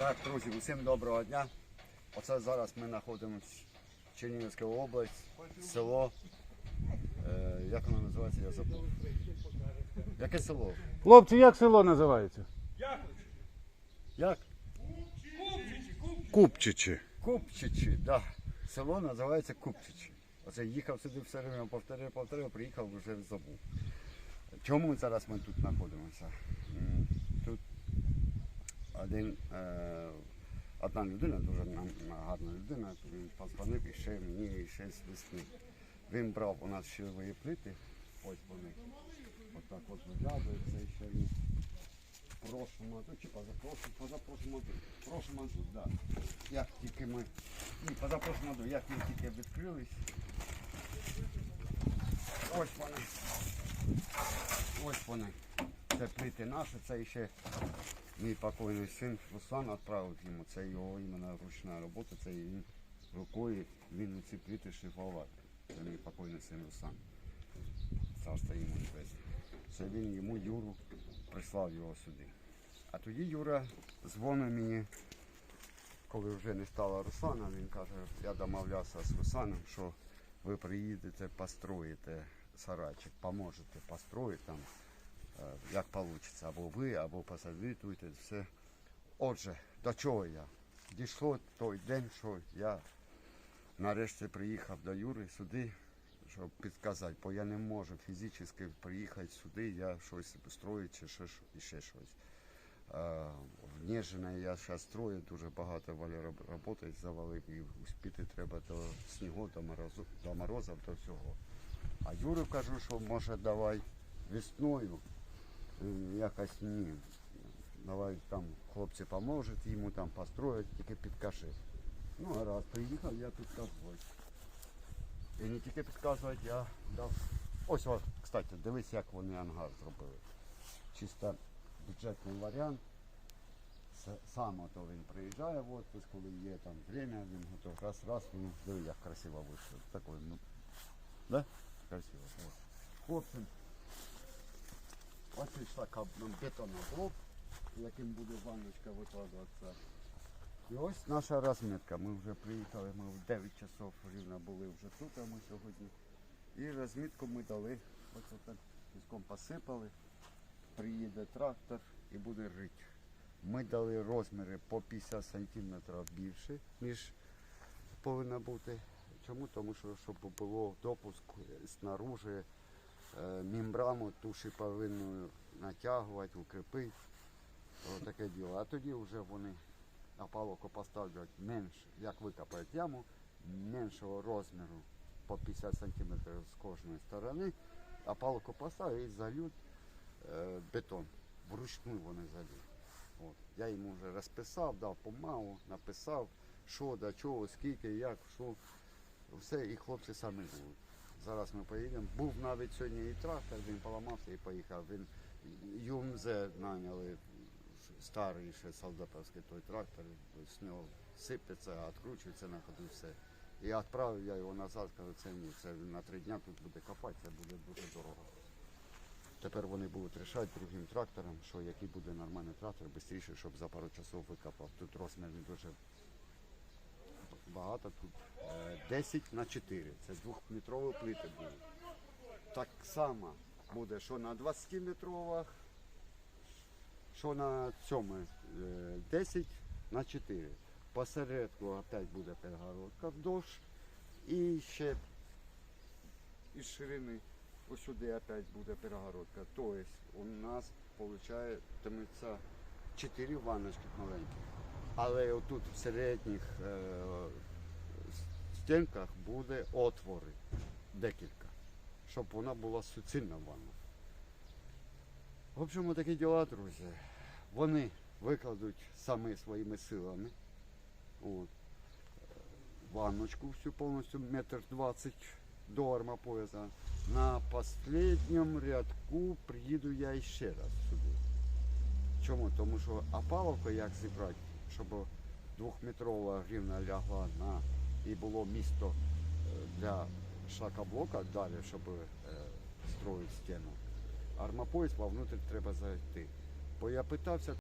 Так, друзі, усім доброго дня. Оце зараз ми знаходимося в Чернігівська область, село. Е, як воно називається, я забув. Яке село? Хлопці, як село називається? Як? Купчичі. Купчичі, да. Село називається Купчичі. Оце їхав сюди все время, повторив, повторив, приїхав, вже забув. Чому зараз ми тут знаходимося? Один, е, одна людина, дуже гарна людина, він позвонив і ще мені ще з весни. Він брав у нас щілові плити, ось вони. Отак от виглядають, це ще він прошлому году, чи позапрошлому, позапрошлому году, в прошлому да. Як тільки ми, ні, позапрошлому году, як ми тільки відкрились, ось вони, ось вони, це плити наші, це ще мій покойний син Руслан відправив йому, це його іменно ручна робота, це він рукою, він ці плити шліфував. Це мій покойний син Руслан. Царство йому небесне. Це він йому Юру прислав його сюди. А тоді Юра дзвонив мені, коли вже не стало Руслана, він каже, я домовлявся з Русланом, що ви приїдете, построїте сарайчик, поможете построїти там, як вийде, або ви, або посовітуєте, все. Отже, до чого я? Дійшло той день, що я нарешті приїхав до Юри сюди, щоб підказати, бо я не можу фізично приїхати сюди, я щось строю чи ще, ще щось. Е, В Нежине я зараз строю, дуже багато роботи завалив і успіти треба до снігу, до морозу, до морозів, до всього. А Юру кажу, що може давай весною. Він якось ні. Давай там хлопці поможуть, йому там построять, тільки підкажи. Ну, а раз приїхав, я підказую. І не тільки підказувати, я дав. Ось, от, кстати, дивись, як вони ангар зробили. Чисто бюджетний варіант. С- Сам ото він приїжджає в отпуск, коли є там время, він готов раз, раз, він диви, як красиво вийшло. Такой, ну, да? Красиво. От. Ось йшла бетонний блок, яким буде ванночка викладатися. І ось наша розмітка. Ми вже приїхали, ми в 9 часов рівно були вже тут, а ми сьогодні. І розмітку ми дали. Ось отак піском посипали. Приїде трактор і буде рити. Ми дали розміри по 50 сантиметрів більше, ніж повинно бути. Чому? Тому що щоб було допуск снаружи, е, мембрану ту шиповинну натягувати, укріпити. Таке діло. А тоді вже вони опаловку поставлять менше, як викопають яму, меншого розміру по 50 см з кожної сторони, опаловку поставлять і зальють е, бетон. Вручну вони зальють. Я йому вже розписав, дав помагу, написав, що, до чого, скільки, як, що. Все, і хлопці самі будуть. Зараз ми поїдемо. Був навіть сьогодні і трактор, він поламався і поїхав. Він ЮМЗ наняли старий ще солдатовський той трактор, з нього сипеться, відкручується на ходу все. І відправив я його назад, кажу, це ні, це на три дня тут буде копати, це буде дуже дорого. Тепер вони будуть рішати другим трактором, що який буде нормальний трактор, швидше, щоб за пару часов викопав. Тут розмір дуже багато, тут е, 10 на 4. Це двохметрові плити будуть. Так само буде, що на 20 метрових, що на цьому е, 10 на 4. Посередку опять буде перегородка вдовж і ще із ширини ось сюди опять буде перегородка. Тобто у нас виходить 4 ванночки маленьких. Але отут в середніх е, стінках буде отвори декілька, щоб вона була суцільна ванна. В общем, такі діла, друзі. Вони викладуть самі своїми силами. От. Ванночку всю повністю метр двадцять до армопояса. На останньому рядку приїду я ще раз сюди. Чому? Тому що опаловку як зібрати, щоб двохметрова гривна лягла на і було місто е, для шлакоблока далі, щоб е, строїти стіну. Армопоїзд вовнутрь треба зайти. Бо я питався.